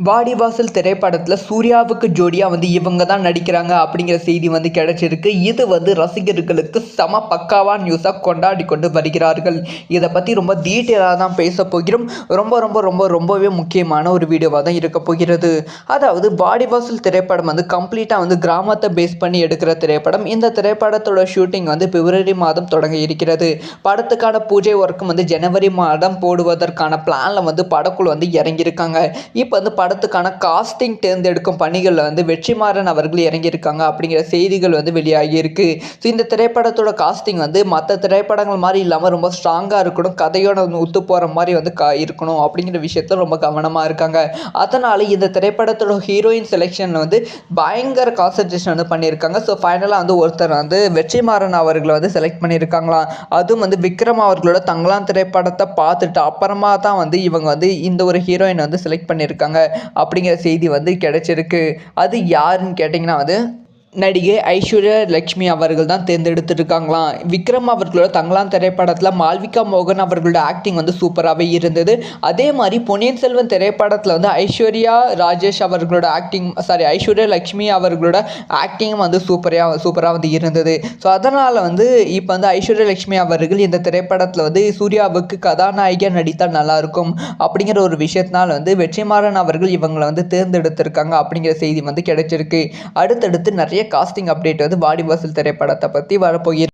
வாடிவாசல் திரைப்படத்தில் சூர்யாவுக்கு ஜோடியாக வந்து இவங்க தான் நடிக்கிறாங்க அப்படிங்கிற செய்தி வந்து கிடைச்சிருக்கு. இது வந்து ரசிகர்களுக்கு செம பக்காவான நியூஸாக கொண்டாடி கொண்டு வருகிறார்கள். இதை பற்றி ரொம்ப டீட்டெயிலாக தான் பேச போகிறோம். ரொம்ப ரொம்ப ரொம்ப ரொம்பவே முக்கியமான ஒரு வீடியோவாக தான் இருக்க போகிறது. அதாவது வாடிவாசல் திரைப்படம் வந்து கம்ப்ளீட்டாக வந்து கிராமத்தை பேஸ் பண்ணி எடுக்கிற திரைப்படம். இந்த திரைப்படத்தோட ஷூட்டிங் வந்து பிப்ரவரி மாதம் தொடங்க இருக்கிறது. படத்துக்கான பூஜை ஒர்க்கும் வந்து ஜனவரி மாதம் போடுவதற்கான பிளானில் வந்து படக்குழு வந்து இறங்கியிருக்காங்க. இப்போ வந்து படத்துக்கான காஸ்டிங் தேர்ந்தெடுக்கும் பணிகளில் வந்து வெற்றிமாறன் அவர்கள் இறங்கியிருக்காங்க அப்படிங்கிற செய்திகள் வந்து வெளியாகி இருக்கு ஸோ இந்த திரைப்படத்தோட காஸ்டிங் வந்து மற்ற திரைப்படங்கள் மாதிரி இல்லாமல் ரொம்ப ஸ்ட்ராங்காக இருக்கணும் கதையோட வந்து ஒத்து போகிற மாதிரி வந்து கா இருக்கணும் அப்படிங்கிற விஷயத்தில் ரொம்ப கவனமாக இருக்காங்க. அதனால் இந்த திரைப்படத்தோட ஹீரோயின் செலெக்ஷனில் வந்து பயங்கர கான்சன்ட்ரேஷன் வந்து பண்ணியிருக்காங்க. ஸோ ஃபைனலாக வந்து ஒருத்தர் வந்து வெற்றிமாறன் அவர்களை வந்து செலக்ட் பண்ணியிருக்காங்களாம். அதுவும் வந்து விக்ரம் அவர்களோட தங்களான் திரைப்படத்தை பார்த்துட்டு அப்புறமா தான் வந்து இவங்க வந்து இந்த ஒரு ஹீரோயின் வந்து செலக்ட் பண்ணியிருக்காங்க. அப்படிங்கிற செய்தி வந்து கிடைச்சிருக்கு. அது யாருன்னு கேட்டிங்கன்னா வந்து நடிகை ஐஸ்வர்யா லக்ஷ்மி அவர்கள் தான் தேர்ந்தெடுத்துருக்காங்களாம் விக்ரம் அவர்களோட தங்களாம் திரைப்படத்தில் மால்விகா மோகன் அவர்களோட ஆக்டிங் வந்து சூப்பராகவே இருந்தது. அதே மாதிரி பொன்னியின் செல்வன் திரைப்படத்தில் வந்து ஐஸ்வர்யா ராஜேஷ் அவர்களோட ஆக்டிங் சாரி ஐஸ்வர்யா லக்ஷ்மி அவர்களோட ஆக்டிங்கும் வந்து சூப்பராக சூப்பராக வந்து இருந்தது. ஸோ அதனால் வந்து இப்போ வந்து ஐஸ்வர்யா லக்ஷ்மி அவர்கள் இந்த திரைப்படத்தில் வந்து சூர்யாவுக்கு கதாநாயகியாக நடித்தால் நல்லாயிருக்கும் அப்படிங்கிற ஒரு விஷயத்தினால் வந்து வெற்றிமாறன் அவர்கள் இவங்களை வந்து தேர்ந்தெடுத்திருக்காங்க அப்படிங்கிற செய்தி வந்து கிடைச்சிருக்கு. அடுத்தடுத்து நிறைய காஸ்டிங் அப்டேட் வந்து வாடிவாசல் திரைப்படத்தை பற்றி வரப்போகிறது.